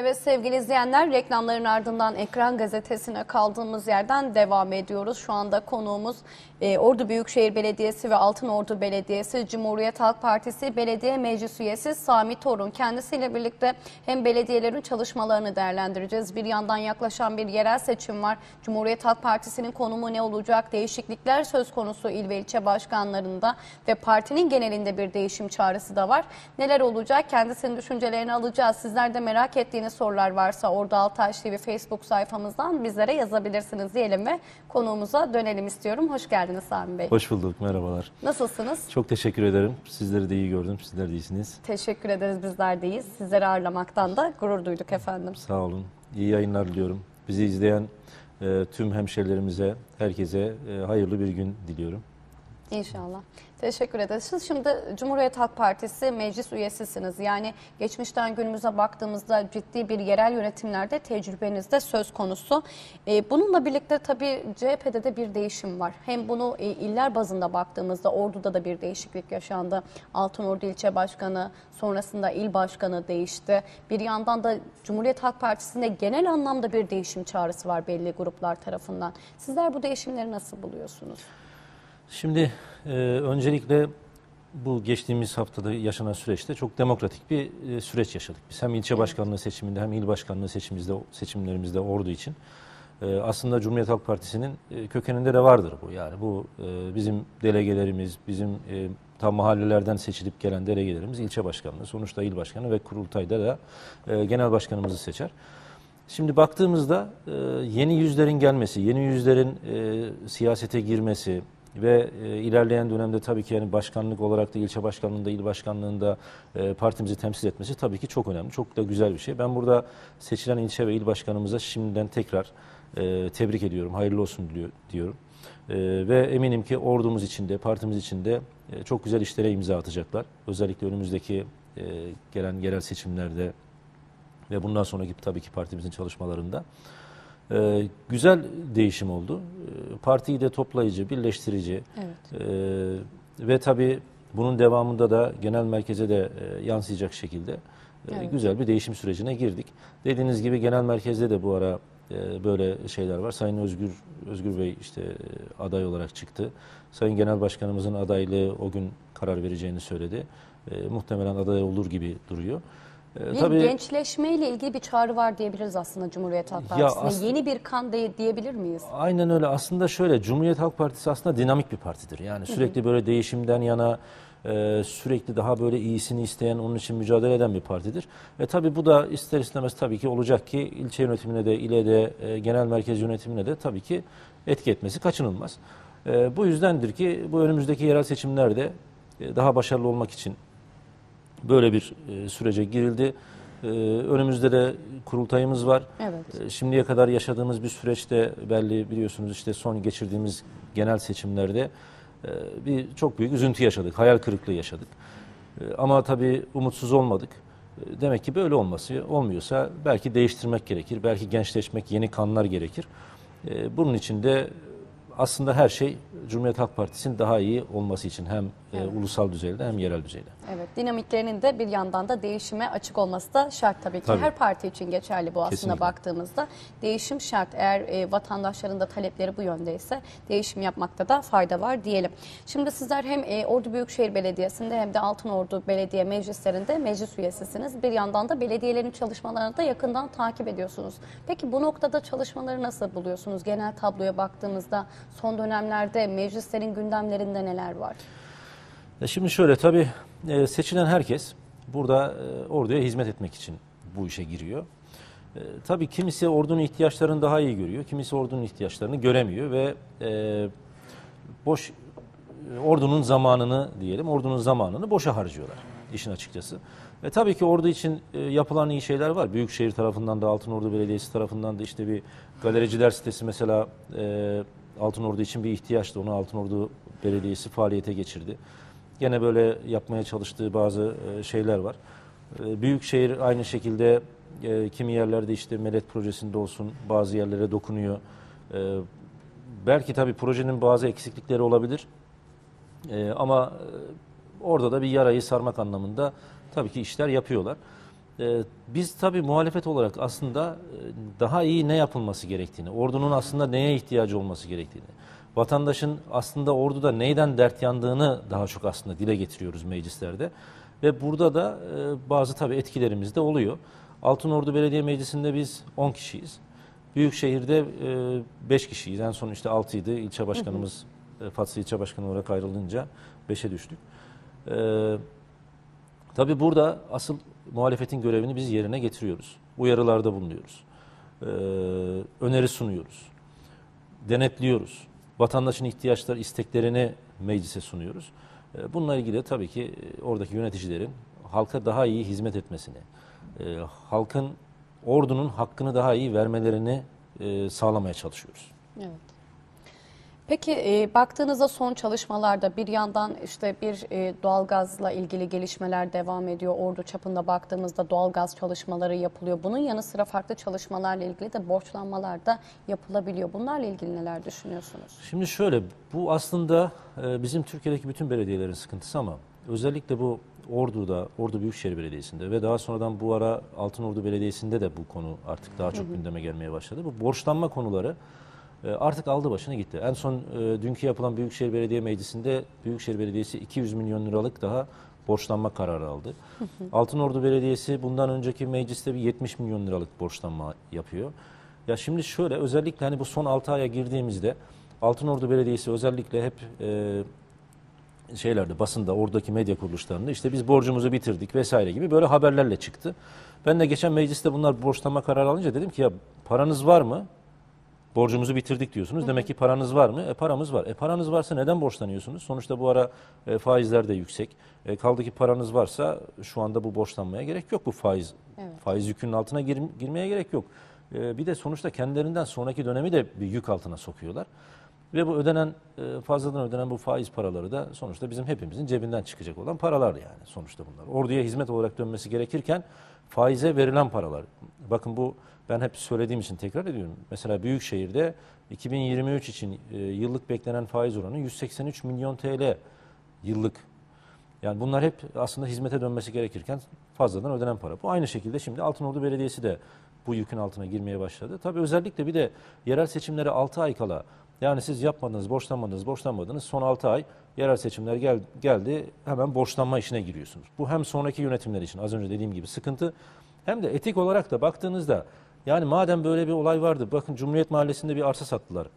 Evet sevgili izleyenler reklamların ardından ekran gazetesine kaldığımız yerden devam ediyoruz. Şu anda konuğumuz e, Ordu Büyükşehir Belediyesi ve Altınordu Belediyesi Cumhuriyet Halk Partisi Belediye Meclis Üyesi Sami Torun. Kendisiyle birlikte hem belediyelerin çalışmalarını değerlendireceğiz. Bir yandan yaklaşan bir yerel seçim var. Cumhuriyet Halk Partisi'nin konumu ne olacak? Değişiklikler söz konusu il ve ilçe başkanlarında ve partinin genelinde bir değişim çağrısı da var. Neler olacak? Kendisinin düşüncelerini alacağız. Sizler de merak ettiğiniz sorular varsa Ordu Altaş TV Facebook sayfamızdan bizlere yazabilirsiniz diyelim ve konuğumuza dönelim istiyorum. Hoş geldiniz Sami Bey. Hoş bulduk, merhabalar. Nasılsınız? Çok teşekkür ederim. Sizleri de iyi gördüm, sizler de iyisiniz. Teşekkür ederiz bizler deyiz. Sizleri ağırlamaktan da gurur duyduk efendim. Sağ olun. İyi yayınlar diliyorum. Bizi izleyen e, tüm hemşerilerimize, herkese e, hayırlı bir gün diliyorum. İnşallah. Teşekkür ederiz. Siz şimdi Cumhuriyet Halk Partisi meclis üyesisiniz. Yani geçmişten günümüze baktığımızda ciddi bir yerel yönetimlerde tecrübeniz de söz konusu. Ee, bununla birlikte tabii CHP'de de bir değişim var. Hem bunu e, iller bazında baktığımızda Ordu'da da bir değişiklik yaşandı. Altınordu ilçe başkanı, sonrasında il başkanı değişti. Bir yandan da Cumhuriyet Halk Partisi'nde genel anlamda bir değişim çağrısı var belli gruplar tarafından. Sizler bu değişimleri nasıl buluyorsunuz? Şimdi e, öncelikle bu geçtiğimiz haftada yaşanan süreçte çok demokratik bir e, süreç yaşadık. Biz hem ilçe başkanlığı seçiminde hem il başkanlığı seçimimizde, seçimlerimizde ordu için e, aslında Cumhuriyet Halk Partisi'nin e, kökeninde de vardır bu. Yani bu e, bizim delegelerimiz, bizim e, tam mahallelerden seçilip gelen delegelerimiz ilçe başkanlığı, sonuçta il başkanı ve kurultayda da e, genel başkanımızı seçer. Şimdi baktığımızda e, yeni yüzlerin gelmesi, yeni yüzlerin e, siyasete girmesi ve e, ilerleyen dönemde tabii ki yani başkanlık olarak da ilçe başkanlığında, il başkanlığında e, partimizi temsil etmesi tabii ki çok önemli, çok da güzel bir şey. Ben burada seçilen ilçe ve il başkanımıza şimdiden tekrar e, tebrik ediyorum, hayırlı olsun diliyor, diyorum. E, ve eminim ki ordumuz içinde, partimiz içinde e, çok güzel işlere imza atacaklar. Özellikle önümüzdeki e, gelen yerel seçimlerde ve bundan sonraki tabii ki partimizin çalışmalarında. Ee, güzel değişim oldu. Ee, partiyi de toplayıcı, birleştirici Evet. ee, ve tabii bunun devamında da genel merkeze de e, yansıyacak şekilde e, Evet. güzel bir değişim sürecine girdik. Dediğiniz gibi genel merkezde de bu ara e, böyle şeyler var. Sayın Özgür Özgür Bey işte e, aday olarak çıktı. Sayın Genel Başkanımızın adaylığı o gün karar vereceğini söyledi. E, muhtemelen aday olur gibi duruyor. E, Bir gençleşmeyle ilgili bir çağrı var diyebiliriz aslında Cumhuriyet Halk Partisi'ne. aslında- Yeni bir kan de, diyebilir miyiz? Aynen öyle. Aslında şöyle Cumhuriyet Halk Partisi aslında dinamik bir partidir. Yani sürekli böyle değişimden yana e, sürekli daha böyle iyisini isteyen, onun için mücadele eden bir partidir. Ve tabii bu da ister istemez tabii ki olacak ki ilçe yönetimine de, ile de, e, genel merkez yönetimine de tabii ki etki etmesi kaçınılmaz. E, bu yüzdendir ki bu önümüzdeki yerel seçimlerde e, daha başarılı olmak için böyle bir e, sürece girildi. E, önümüzde de kurultayımız var. Evet. E, Şimdiye kadar yaşadığımız bir süreçte belli biliyorsunuz işte son geçirdiğimiz genel seçimlerde e, bir çok büyük üzüntü yaşadık, hayal kırıklığı yaşadık. E, Ama tabii umutsuz olmadık. E, Demek ki böyle olması olmuyorsa belki değiştirmek gerekir, belki gençleşmek, yeni kanlar gerekir. E, Bunun için de aslında her şey Cumhuriyet Halk Partisi'nin daha iyi olması için hem e, ulusal düzeyde hem yerel düzeyde. Evet, dinamiklerinin de bir yandan da değişime açık olması da şart tabii ki. Tabii. Her parti için geçerli bu aslında Kesinlikle. baktığımızda. Değişim şart. Eğer e, vatandaşların da talepleri bu yöndeyse değişim yapmakta da fayda var diyelim. Şimdi sizler hem e, Ordu Büyükşehir Belediyesi'nde hem de Altınordu Belediye Meclislerinde meclis üyesisiniz. Bir yandan da belediyelerin çalışmalarını da yakından takip ediyorsunuz. Peki bu noktada çalışmaları nasıl buluyorsunuz? Genel tabloya baktığımızda son dönemlerde meclislerin gündemlerinde neler var? Şimdi şöyle tabii e, seçilen herkes burada e, orduya hizmet etmek için bu işe giriyor. E, Tabii kimisi ordunun ihtiyaçlarını daha iyi görüyor, kimisi ordunun ihtiyaçlarını göremiyor ve e, boş e, ordunun zamanını diyelim, ordunun zamanını boşa harcıyorlar. işin açıkçası. Ve tabii ki ordu için e, yapılan iyi şeyler var. Büyükşehir tarafından da Altınordu Belediyesi tarafından da işte bir galericiler sitesi mesela e, Altınordu için bir ihtiyaçtı. Onu Altınordu Belediyesi faaliyete geçirdi. Gene böyle yapmaya çalıştığı bazı e, şeyler var. E, Büyükşehir aynı şekilde e, kimi yerlerde işte Melet projesinde olsun bazı yerlere dokunuyor. Belki tabii projenin bazı eksiklikleri olabilir. Ama orada da bir yarayı sarmak anlamında tabii ki işler yapıyorlar. Biz tabii muhalefet olarak aslında daha iyi ne yapılması gerektiğini, ordunun aslında neye ihtiyacı olması gerektiğini, vatandaşın aslında orduda neyden dert yandığını daha çok aslında dile getiriyoruz meclislerde. Ve burada da e, bazı tabii etkilerimiz de oluyor. Altınordu Belediye Meclisi'nde biz 10 kişiyiz. Büyükşehir'de 5 kişiyiz. En son işte 6'ydı. İlçe başkanımız e, Fatsa İlçe Başkanı olarak ayrılınca 5'e düştük. Ee, tabii burada asıl muhalefetin görevini biz yerine getiriyoruz. Uyarılarda bulunuyoruz. Öneri sunuyoruz. Denetliyoruz. Vatandaşın ihtiyaçları, isteklerini meclise sunuyoruz. Ee, bununla ilgili tabii ki e, oradaki yöneticilerin halka daha iyi hizmet etmesini, e, halkın ordunun hakkını daha iyi vermelerini e, sağlamaya çalışıyoruz. Evet. Peki e, baktığınızda son çalışmalarda bir yandan işte bir e, doğalgazla ilgili gelişmeler devam ediyor. Ordu çapında baktığımızda doğalgaz çalışmaları yapılıyor. Bunun yanı sıra farklı çalışmalarla ilgili de borçlanmalar da yapılabiliyor. Bunlarla ilgili neler düşünüyorsunuz? Şimdi şöyle, bu aslında e, bizim Türkiye'deki bütün belediyelerin sıkıntısı ama özellikle bu Ordu'da, Ordu Büyükşehir Belediyesi'nde ve daha sonradan bu ara Altınordu Belediyesi'nde de bu konu artık daha çok gündeme gelmeye başladı. Bu borçlanma konuları artık aldı başını gitti. En son e, dünkü yapılan Büyükşehir Belediye Meclisi'nde Büyükşehir Belediyesi 200 milyon liralık daha borçlanma kararı aldı. Altınordu Belediyesi bundan önceki mecliste bir 70 milyon liralık borçlanma yapıyor. Ya şimdi şöyle özellikle hani bu son 6 aya girdiğimizde Altınordu Belediyesi özellikle hep e, şeylerde basında oradaki medya kuruluşlarında işte biz borcumuzu bitirdik vesaire gibi böyle haberlerle çıktı. Ben de geçen mecliste bunlar borçlanma kararı alınca dedim ki ya paranız var mı? Borcumuzu bitirdik diyorsunuz. Demek ki paranız var mı? E paramız var. E paranız varsa neden borçlanıyorsunuz? Sonuçta bu ara e, faizler de yüksek. E, kaldı ki paranız varsa şu anda bu borçlanmaya gerek yok bu faiz. Evet. Faiz yükünün altına gir- girmeye gerek yok. E, bir de sonuçta kendilerinden sonraki dönemi de bir yük altına sokuyorlar. Ve bu ödenen e, fazladan ödenen bu faiz paraları da sonuçta bizim hepimizin cebinden çıkacak olan paralar yani sonuçta bunlar. Orduya hizmet olarak dönmesi gerekirken faize verilen paralar. Bakın bu ben hep söylediğim için tekrar ediyorum. Mesela Büyükşehir'de 2023 için e, yıllık beklenen faiz oranı 183 milyon TL yıllık. Yani bunlar hep aslında hizmete dönmesi gerekirken fazladan ödenen para. Bu aynı şekilde şimdi Altınordu Belediyesi de bu yükün altına girmeye başladı. Tabii özellikle bir de yerel seçimlere 6 ay kala yani siz yapmadınız, borçlanmadınız, borçlanmadınız. Son 6 ay yerel seçimler gel, geldi hemen borçlanma işine giriyorsunuz. Bu hem sonraki yönetimler için az önce dediğim gibi sıkıntı hem de etik olarak da baktığınızda yani madem böyle bir olay vardı bakın Cumhuriyet Mahallesi'nde bir arsa sattılar.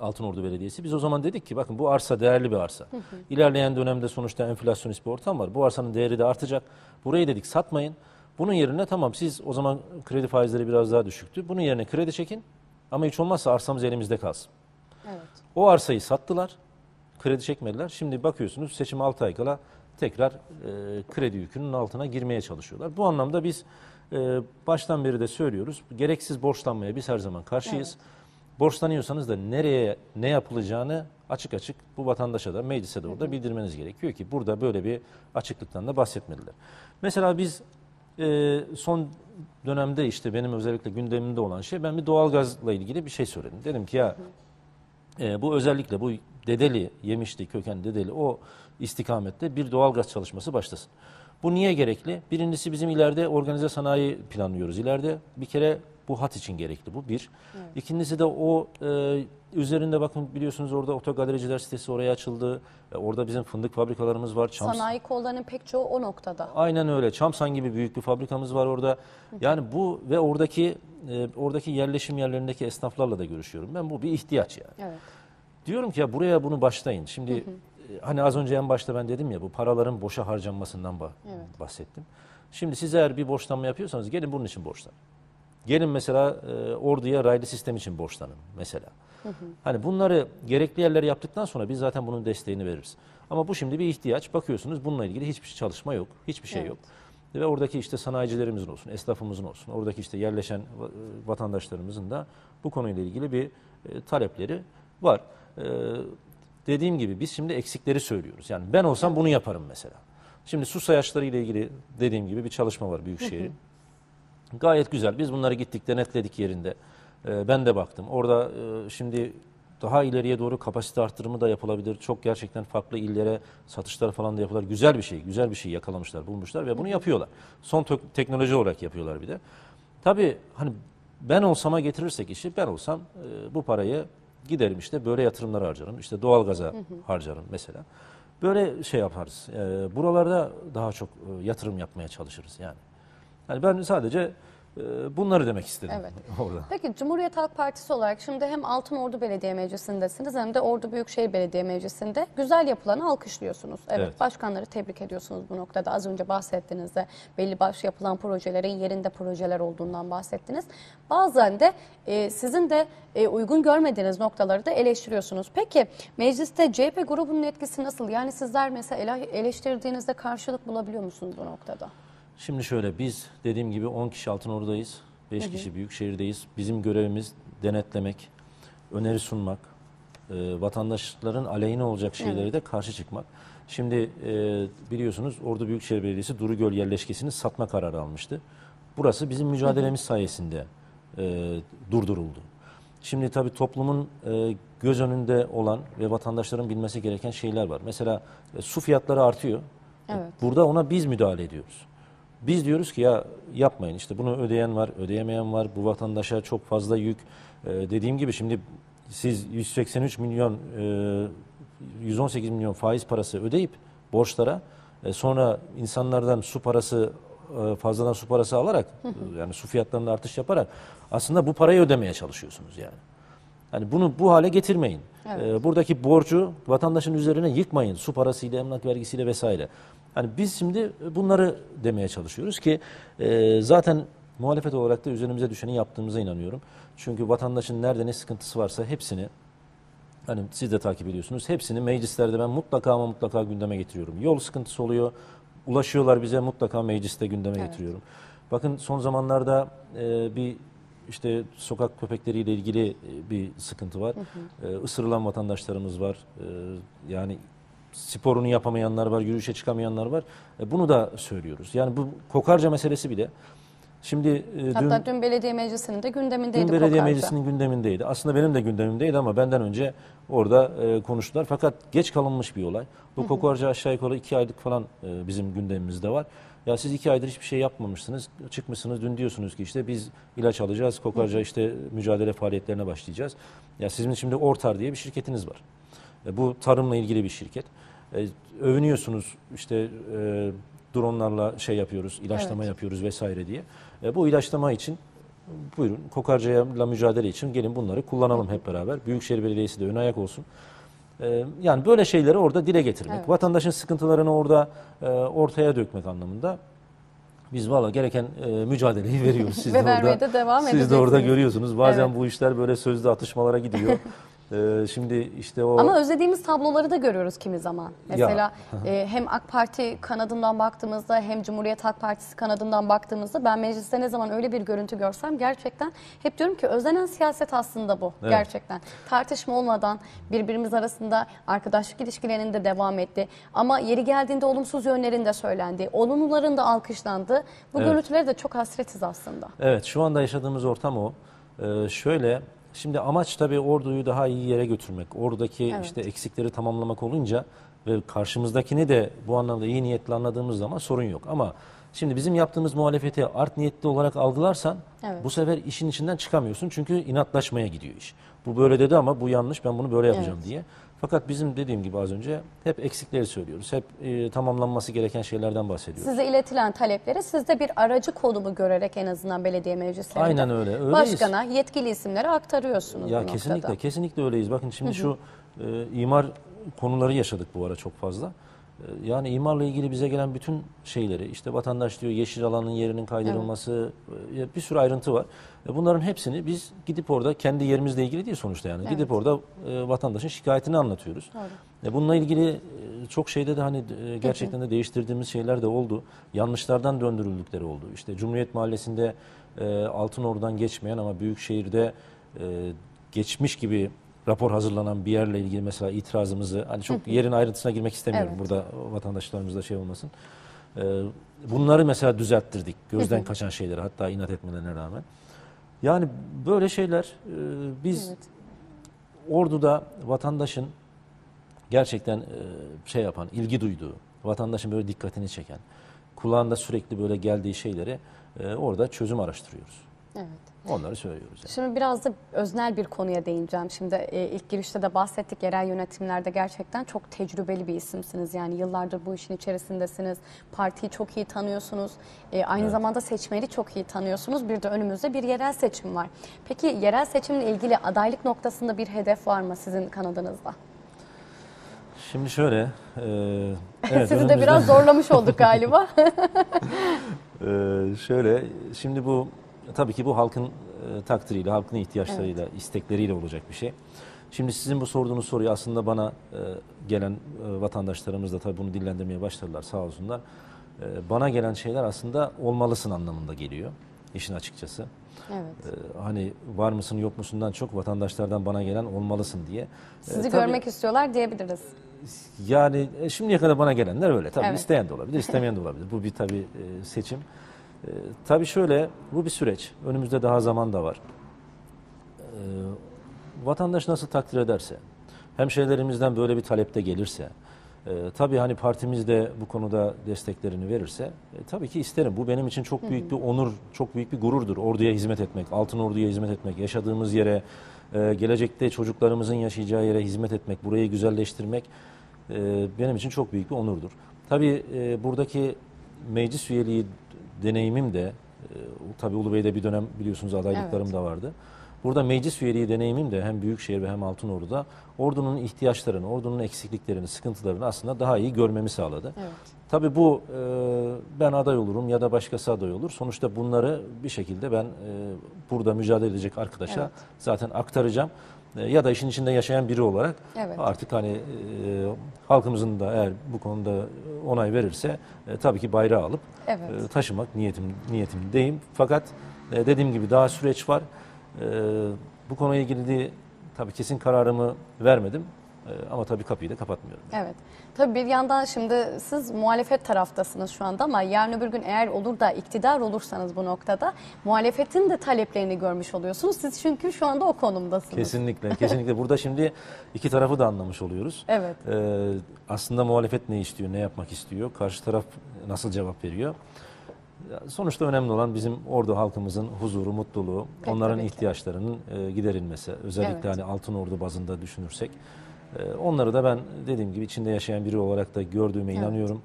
Altınordu Belediyesi. Biz o zaman dedik ki bakın bu arsa değerli bir arsa. İlerleyen dönemde sonuçta enflasyonist bir ortam var. Bu arsanın değeri de artacak. Burayı dedik satmayın. Bunun yerine tamam siz o zaman kredi faizleri biraz daha düşüktü. Bunun yerine kredi çekin ama hiç olmazsa arsamız elimizde kalsın. Evet. O arsayı sattılar. Kredi çekmediler. Şimdi bakıyorsunuz seçim 6 ay kala tekrar e, kredi yükünün altına girmeye çalışıyorlar. Bu anlamda biz e, baştan beri de söylüyoruz. Gereksiz borçlanmaya biz her zaman karşıyız. Borçlanıyorsanız da nereye ne yapılacağını açık açık bu vatandaşa da meclise de orada bildirmeniz gerekiyor ki burada böyle bir açıklıktan da bahsetmediler. Mesela biz e, son dönemde işte benim özellikle gündemimde olan şey ben bir doğalgazla ilgili bir şey söyledim. Dedim ki ya e, bu özellikle bu Dedeli, Yemişli, Köken Dedeli o istikamette bir doğalgaz çalışması başlasın. Bu niye gerekli? Birincisi bizim ileride organize sanayi planlıyoruz. İleride bir kere bu hat için gerekli bu bir. İkincisi de o e, üzerinde bakın biliyorsunuz orada otogalericiler sitesi oraya açıldı. E, orada bizim fındık fabrikalarımız var. Çam, Sanayi kollarının pek çoğu o noktada. Aynen öyle. Çamsan gibi büyük bir fabrikamız var orada. Yani bu ve oradaki e, oradaki yerleşim yerlerindeki esnaflarla da görüşüyorum. Ben bu bir ihtiyaç yani. Evet. Diyorum ki ya buraya bunu başlayın. Şimdi e, hani az önce en başta ben dedim ya bu paraların boşa harcanmasından bah- Evet. bahsettim. Şimdi siz eğer bir borçlanma yapıyorsanız gelin bunun için borçlan. Gelin mesela e, orduya raylı sistem için borçlanın mesela. Hani bunları gerekli yerlere yaptıktan sonra biz zaten bunun desteğini veririz. Ama bu şimdi bir ihtiyaç. Bakıyorsunuz bununla ilgili hiçbir çalışma yok. Hiçbir şey Evet. yok. Ve oradaki işte sanayicilerimizin olsun, esnafımızın olsun, oradaki işte yerleşen va- vatandaşlarımızın da bu konuyla ilgili bir e, talepleri var. Dediğim gibi biz şimdi eksikleri söylüyoruz. Yani ben olsam bunu yaparım mesela. Şimdi su sayaçları ile ilgili dediğim gibi bir çalışma var Büyükşehir'in. Gayet güzel. Biz bunları gittik denetledik yerinde. Ee, ben de baktım. Orada e, şimdi daha ileriye doğru kapasite arttırımı da yapılabilir. Çok gerçekten farklı illere satışlar falan da yapılır. Güzel bir şey, güzel bir şey yakalamışlar, bulmuşlar ve bunu yapıyorlar. Son tek- teknoloji olarak yapıyorlar bir de. Tabii hani ben olsama getirirsek işi, ben olsam e, bu parayı giderim işte böyle yatırımlara harcarım. İşte doğalgaza harcarım mesela. Böyle şey yaparız. E, buralarda daha çok e, yatırım yapmaya çalışırız yani. Yani ben sadece bunları demek istedim Evet. orada. Peki Cumhuriyet Halk Partisi olarak şimdi hem Altınordu Belediye Meclisi'ndesiniz hem de Ordu Büyükşehir Belediye Meclisi'nde güzel yapılanı alkışlıyorsunuz. Evet, Evet. başkanları tebrik ediyorsunuz bu noktada. Az önce bahsettiğinizde belli başlı yapılan projelerin yerinde projeler olduğundan bahsettiniz. Bazen de e, sizin de e, uygun görmediğiniz noktaları da eleştiriyorsunuz. Peki mecliste CHP grubunun etkisi nasıl? Yani sizler mesela ele- eleştirdiğinizde karşılık bulabiliyor musunuz bu noktada? Şimdi şöyle biz dediğim gibi 10 kişi Altınordu'dayız. 5 kişi Büyükşehir'deyiz. Bizim görevimiz denetlemek, öneri sunmak, e, vatandaşların aleyhine olacak şeylere de karşı çıkmak. Şimdi e, biliyorsunuz Ordu Büyükşehir Belediyesi Durugöl yerleşkesini satma kararı almıştı. Burası bizim mücadelemiz sayesinde e, durduruldu. Şimdi tabii toplumun e, göz önünde olan ve vatandaşların bilmesi gereken şeyler var. Mesela e, su fiyatları artıyor. Evet. Burada ona biz müdahale ediyoruz. Biz diyoruz ki ya yapmayın işte bunu ödeyen var, ödeyemeyen var. Bu vatandaşa çok fazla yük. Ee, dediğim gibi şimdi siz 183 milyon, e, 118 milyon faiz parası ödeyip borçlara e, sonra insanlardan su parası e, fazladan su parası alarak e, yani su fiyatlarında artış yaparak aslında bu parayı ödemeye çalışıyorsunuz yani. Hani bunu bu hale getirmeyin. Evet. Ee, buradaki borcu vatandaşın üzerine yıkmayın. Su parasıyla, emlak vergisiyle vesaire. Hani biz şimdi bunları demeye çalışıyoruz ki e, zaten muhalefet olarak da üzerimize düşeni yaptığımıza inanıyorum. Çünkü vatandaşın nerede ne sıkıntısı varsa hepsini Hani siz de takip ediyorsunuz. Hepsini meclislerde ben mutlaka ama mutlaka gündeme getiriyorum. Yol sıkıntısı oluyor. Ulaşıyorlar bize mutlaka mecliste gündeme Evet. getiriyorum. Bakın son zamanlarda e, bir işte sokak köpekleriyle ilgili e, bir sıkıntı var. E, ısırılan vatandaşlarımız var. E, yani sporunu yapamayanlar var, yürüyüşe çıkamayanlar var. E, bunu da söylüyoruz. Yani bu kokarca meselesi bile. Şimdi e, dün Hatta dün belediye meclisinin de gündemindeydi Dün belediye Kokarca. meclisinin gündemindeydi. Aslında benim de gündemimdeydi ama benden önce orada e, konuştular. Fakat geç kalınmış bir olay. Bu kokarca aşağı yukarı iki aylık falan e, bizim gündemimizde var. Ya siz iki aydır hiçbir şey yapmamışsınız. Çıkmışsınız dün diyorsunuz ki işte biz ilaç alacağız. Kokarca işte mücadele faaliyetlerine başlayacağız. Ya sizin şimdi Ortar diye bir şirketiniz var. E, bu tarımla ilgili bir şirket. E, övünüyorsunuz işte e, dronlarla şey yapıyoruz, ilaçlama Evet. yapıyoruz vesaire diye. E, bu ilaçlama için buyurun kokarcayla mücadele için gelin bunları kullanalım hep beraber. Büyükşehir Belediyesi de ön ayak olsun. E, yani böyle şeyleri orada dile getirmek, Evet. vatandaşın sıkıntılarını orada e, ortaya dökmek anlamında biz valla gereken e, mücadeleyi veriyoruz. Siz Ve de orada, de devam Siz de orada görüyorsunuz. Bazen Evet. bu işler böyle sözlü atışmalara gidiyor. E, şimdi işte o Ama özlediğimiz tabloları da görüyoruz kimi zaman. Mesela e, hem AK Parti kanadından baktığımızda hem Cumhuriyet Halk Partisi kanadından baktığımızda ben mecliste ne zaman öyle bir görüntü görsem gerçekten hep diyorum ki özlenen siyaset aslında bu. Evet. Gerçekten. Tartışma olmadan birbirimiz arasında arkadaşlık ilişkilerinin de devam etti. Ama yeri geldiğinde olumsuz yönlerin de söylendi. Olumluların da alkışlandı. Bu Evet. görüntülere de çok hasretiz aslında. Evet şu anda yaşadığımız ortam o. Ee, şöyle şimdi amaç tabii orduyu daha iyi yere götürmek. Oradaki Evet. işte eksikleri tamamlamak olunca ve karşımızdakini de bu anlamda iyi niyetli anladığımız zaman sorun yok. Ama şimdi bizim yaptığımız muhalefeti art niyetli olarak algılarsan Evet. bu sefer işin içinden çıkamıyorsun. Çünkü inatlaşmaya gidiyor iş. Bu böyle dedi ama bu yanlış ben bunu böyle yapacağım Evet. diye. Fakat bizim dediğim gibi az önce hep eksikleri söylüyoruz. Hep e, tamamlanması gereken şeylerden bahsediyoruz. Size iletilen talepleri siz de bir aracı konumu görerek en azından belediye meclislerinde Aynen öyle, öyleyiz. başkana, yetkili isimlere aktarıyorsunuz Ya kesinlikle, noktada. kesinlikle öyleyiz. Bakın şimdi şu e, imar konuları yaşadık bu ara çok fazla. E, Yani imarla ilgili bize gelen bütün şeyleri işte vatandaş diyor yeşil alanın yerinin kaydırılması e, bir sürü ayrıntı var. E, Bunların hepsini biz gidip orada kendi yerimizle ilgili değil sonuçta yani. Evet. Gidip orada e, vatandaşın şikayetini anlatıyoruz. Doğru. Bununla ilgili çok şeyde de hani gerçekten de değiştirdiğimiz şeyler de oldu. Yanlışlardan döndürüldükleri oldu. İşte Cumhuriyet Mahallesi'nde Altınordu'dan geçmeyen ama Büyükşehir'de e, geçmiş gibi rapor hazırlanan bir yerle ilgili mesela itirazımızı hani çok yerin ayrıntısına girmek istemiyorum Evet. burada vatandaşlarımızda şey olmasın. E, bunları mesela düzelttirdik. Gözden kaçan şeyleri hatta inat etmelerine rağmen. Yani böyle şeyler e, biz Evet. Ordu'da vatandaşın gerçekten e, şey yapan, ilgi duyduğu, vatandaşın böyle dikkatini çeken, kulağında sürekli böyle geldiği şeyleri e, orada çözüm araştırıyoruz. Evet. Onları söylüyoruz. Yani. Şimdi biraz da öznel bir konuya değineceğim. Şimdi e, ilk girişte de bahsettik yerel yönetimlerde gerçekten çok tecrübeli bir isimsiniz. Yani yıllardır bu işin içerisindesiniz. Partiyi çok iyi tanıyorsunuz. E, aynı zamanda seçmeni çok iyi tanıyorsunuz. Bir de önümüzde bir yerel seçim var. Peki yerel seçimle ilgili adaylık noktasında bir hedef var mı sizin kanadınızda? Şimdi şöyle, e, evet, Sizi de önümüzde- biraz zorlamış olduk galiba. Ee, şöyle, şimdi bu tabii ki bu halkın e, takdiriyle, halkın ihtiyaçlarıyla, istekleriyle olacak bir şey. Şimdi sizin bu sorduğunuz soruyu aslında bana e, gelen e, vatandaşlarımız da tabii bunu dillendirmeye başladılar sağ olsunlar. E, bana gelen şeyler aslında olmalısın anlamında geliyor işin açıkçası. evet. E, hani var mısın yok musundan çok vatandaşlardan bana gelen olmalısın diye. E, Sizi tabii- görmek istiyorlar diyebiliriz. yani e, şimdiye kadar bana gelenler öyle. Tabii Evet. isteyen de olabilir, istemeyen de olabilir. Bu bir tabii e, seçim. E, tabii şöyle, bu bir süreç. Önümüzde daha zaman da var. E, vatandaş nasıl takdir ederse, hemşehrilerimizden böyle bir talepte gelirse, e, tabii hani partimiz de bu konuda desteklerini verirse, e, tabii ki isterim. Bu benim için çok büyük bir onur, çok büyük bir gururdur. Orduya hizmet etmek, Altın Ordu'ya hizmet etmek, yaşadığımız yere, e, gelecekte çocuklarımızın yaşayacağı yere hizmet etmek, burayı güzelleştirmek e, benim için çok büyük bir onurdur. Tabii e, buradaki meclis üyeliği deneyimim de, e, tabii Ulu Bey'de bir dönem biliyorsunuz adaylıklarım Evet. da vardı. Burada meclis üyeliği deneyimim de hem Büyükşehir ve hem Altınordu'da ordunun ihtiyaçlarını, ordunun eksikliklerini, sıkıntılarını aslında daha iyi görmemi sağladı. Evet. Tabii bu e, ben aday olurum ya da başkası aday olur. Sonuçta bunları bir şekilde ben e, burada mücadele edecek arkadaşa Evet. zaten aktaracağım. E, ya da işin içinde yaşayan biri olarak Evet. artık hani e, halkımızın da eğer bu konuda onay verirse e, tabii ki bayrağı alıp Evet. e, taşımak niyetim niyetimdeyim. Fakat e, dediğim gibi daha süreç var. E, bu konuyla ilgili tabii kesin kararımı vermedim. E, ama tabii kapıyı da kapatmıyorum. Evet. Tabii bir yandan şimdi siz muhalefet taraftasınız şu anda ama yarın öbür gün eğer olur da iktidar olursanız bu noktada muhalefetin de taleplerini görmüş oluyorsunuz. Siz çünkü şu anda o konumdasınız. Kesinlikle, kesinlikle. Burada şimdi iki tarafı da anlamış oluyoruz. Evet. Ee, aslında muhalefet ne istiyor, ne yapmak istiyor, karşı taraf nasıl cevap veriyor. Sonuçta önemli olan bizim ordu halkımızın huzuru, mutluluğu, Pek onların ihtiyaçlarının e, giderilmesi. Özellikle Evet. hani altın ordu bazında düşünürsek. E, onları da ben dediğim gibi içinde yaşayan biri olarak da gördüğüme Evet. inanıyorum.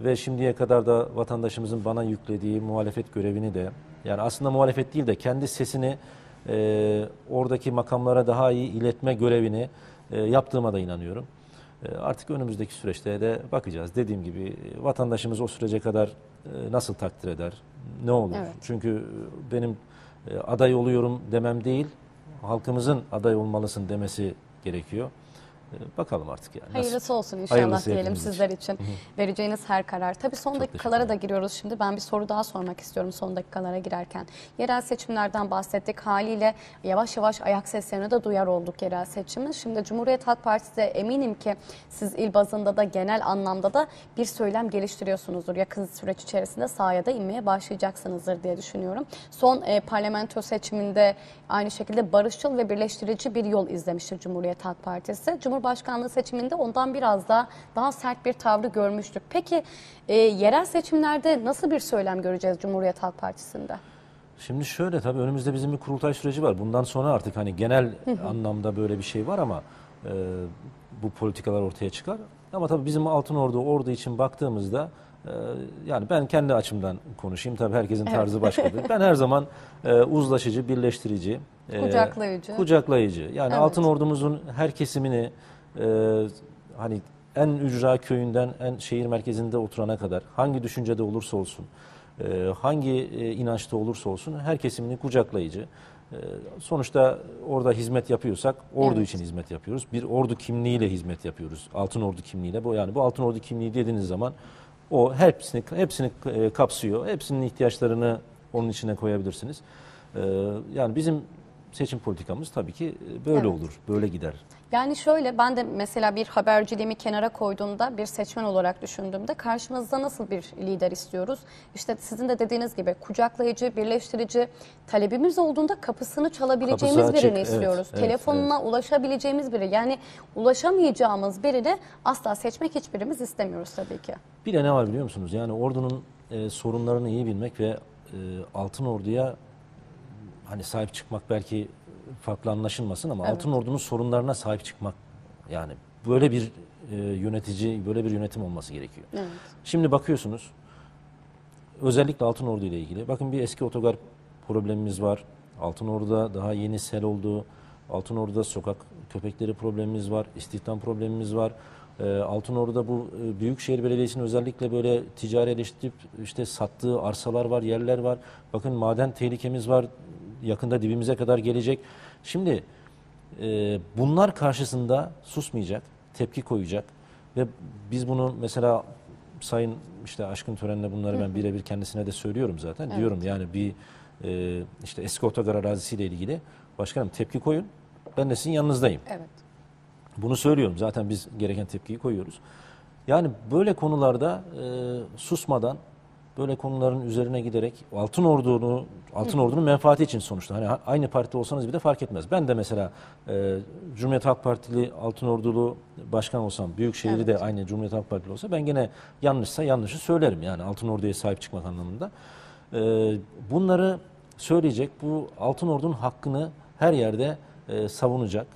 Ve şimdiye kadar da vatandaşımızın bana yüklediği muhalefet görevini de yani aslında muhalefet değil de kendi sesini e, oradaki makamlara daha iyi iletme görevini e, yaptığıma da inanıyorum. E, Artık önümüzdeki süreçte de bakacağız. Dediğim gibi vatandaşımız o sürece kadar e, nasıl takdir eder, ne olur? Evet. Çünkü e, benim e, aday oluyorum demem değil, halkımızın aday olmalısın demesi gerekiyor. E, Bakalım artık yani. Nasıl? Hayırlısı olsun inşallah Hayırlısı diyelim için. sizler için. Vereceğiniz her karar. Tabii son Çok dakikalara da giriyoruz şimdi. Ben bir soru daha sormak istiyorum son dakikalara girerken. Yerel seçimlerden bahsettik. Haliyle yavaş yavaş ayak seslerini de duyar olduk yerel seçimin. Şimdi Cumhuriyet Halk Partisi de eminim ki siz il bazında da genel anlamda da bir söylem geliştiriyorsunuzdur. Yakın süreç içerisinde sahaya da inmeye başlayacaksınızdır diye düşünüyorum. Son e, parlamento seçiminde aynı şekilde barışçıl ve birleştirici bir yol izlemiştir Cumhuriyet Halk Partisi. Cumhurbaşkanlığı seçiminde ondan biraz daha daha sert bir tavrı görmüştük. Peki e, yerel seçimlerde nasıl bir söylem göreceğiz Cumhuriyet Halk Partisi'nde? Şimdi şöyle tabii önümüzde bizim bir kurultay süreci var. Bundan sonra artık hani genel anlamda böyle bir şey var ama e, bu politikalar ortaya çıkar. Ama tabii bizim Altın Ordu, Ordu için baktığımızda yani ben kendi açımdan konuşayım. Tabii herkesin tarzı başkadır. ben her zaman e, uzlaşıcı, birleştirici, e, Kucaklayıcı. kucaklayıcı. Yani Evet. Altın Ordumuzun her kesimini e, hani en ücra köyünden en şehir merkezinde oturana kadar hangi düşüncede olursa olsun, e, hangi e, inançta olursa olsun her kesimini kucaklayıcı. E, Sonuçta orada hizmet yapıyorsak ordu Evet. için hizmet yapıyoruz. Bir ordu kimliğiyle hizmet yapıyoruz. Altın ordu kimliğiyle. Bu yani bu altın ordu kimliği dediğiniz zaman o hepsini hepsini e, kapsıyor. Hepsinin ihtiyaçlarını onun içine koyabilirsiniz. E, Yani bizim seçim politikamız tabii ki e, böyle Evet. olur. Böyle gider. Yani şöyle ben de mesela bir haberciliğimi kenara koyduğumda bir seçmen olarak düşündüğümde karşımızda nasıl bir lider istiyoruz? İşte sizin de dediğiniz gibi kucaklayıcı, birleştirici talebimiz olduğunda kapısını çalabileceğimiz Kapısı birini evet, istiyoruz. evet, Telefonuna ulaşabileceğimiz biri. Yani ulaşamayacağımız birini asla seçmek hiçbirimiz istemiyoruz tabii ki. Bir de ne var biliyor musunuz? Yani ordunun e, sorunlarını iyi bilmek ve e, altın orduya hani sahip çıkmak belki farklı anlaşılmasın ama Evet. altın ordunun sorunlarına sahip çıkmak yani böyle bir e, yönetici, böyle bir yönetim olması gerekiyor. Evet. Şimdi bakıyorsunuz özellikle Altın Ordu ile ilgili. Bakın bir eski otogar problemimiz var. Altın Ordu'da daha yeni sel oldu. Altın Ordu'da sokak köpekleri problemimiz var. istihdam problemimiz var. Ee, Altın Ordu'da bu e, Büyükşehir Belediyesi'nin özellikle böyle ticarileştirip işte sattığı arsalar var, yerler var. Bakın maden tehlikemiz var. Yakında dibimize kadar gelecek. Şimdi e, bunlar karşısında susmayacak, tepki koyacak ve biz bunu mesela Sayın işte Aşkın Tören'le bunları ben birebir kendisine de söylüyorum zaten. Evet. Diyorum yani bir e, işte eski otogar arazisiyle ilgili başkanım tepki koyun. Ben de sizin yanınızdayım. Evet. Bunu söylüyorum. Zaten biz gereken tepkiyi koyuyoruz. Yani böyle konularda e, susmadan böyle konuların üzerine giderek Altın Ordu'nu Altın Ordu'nun menfaati için sonuçta hani ha- aynı parti olsanız bile fark etmez. Ben de mesela e, Cumhuriyet Halk Partili Altın Ordulu başkan olsam, Büyükşehir'i de Evet. aynı Cumhuriyet Halk Partili olsa ben gene yanlışsa yanlışı söylerim yani Altın Ordu'ya sahip çıkmak anlamında. E, bunları söyleyecek, bu Altın Ordu'nun hakkını her yerde e, savunacak.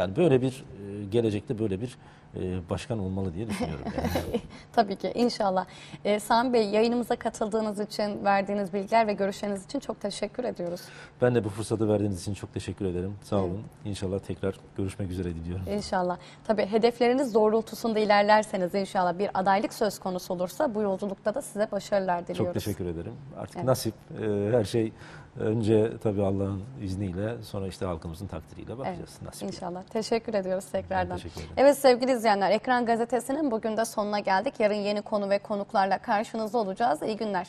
Yani böyle bir e, gelecekte böyle bir e, başkan olmalı diye düşünüyorum. Yani. Tabii ki inşallah. Ee, Sami Bey yayınımıza katıldığınız için, verdiğiniz bilgiler ve görüşleriniz için çok teşekkür ediyoruz. Ben de bu fırsatı verdiğiniz için çok teşekkür ederim. Sağ olun. İnşallah tekrar görüşmek üzere diliyorum. İnşallah. Tabii hedefleriniz doğrultusunda ilerlerseniz inşallah bir adaylık söz konusu olursa bu yolculukta da size başarılar diliyoruz. Çok teşekkür ederim. Artık Evet. nasip e, her şey önce tabii Allah'ın izniyle sonra işte halkımızın takdiriyle bakacağız. Evet, nasip. İnşallah. Teşekkür ediyoruz tekrardan. teşekkür ederim. Evet sevgili izleyenler, Ekran Gazetesi'nin bugün de sonuna geldik. Yarın yeni konu ve konuklarla karşınızda olacağız. İyi günler.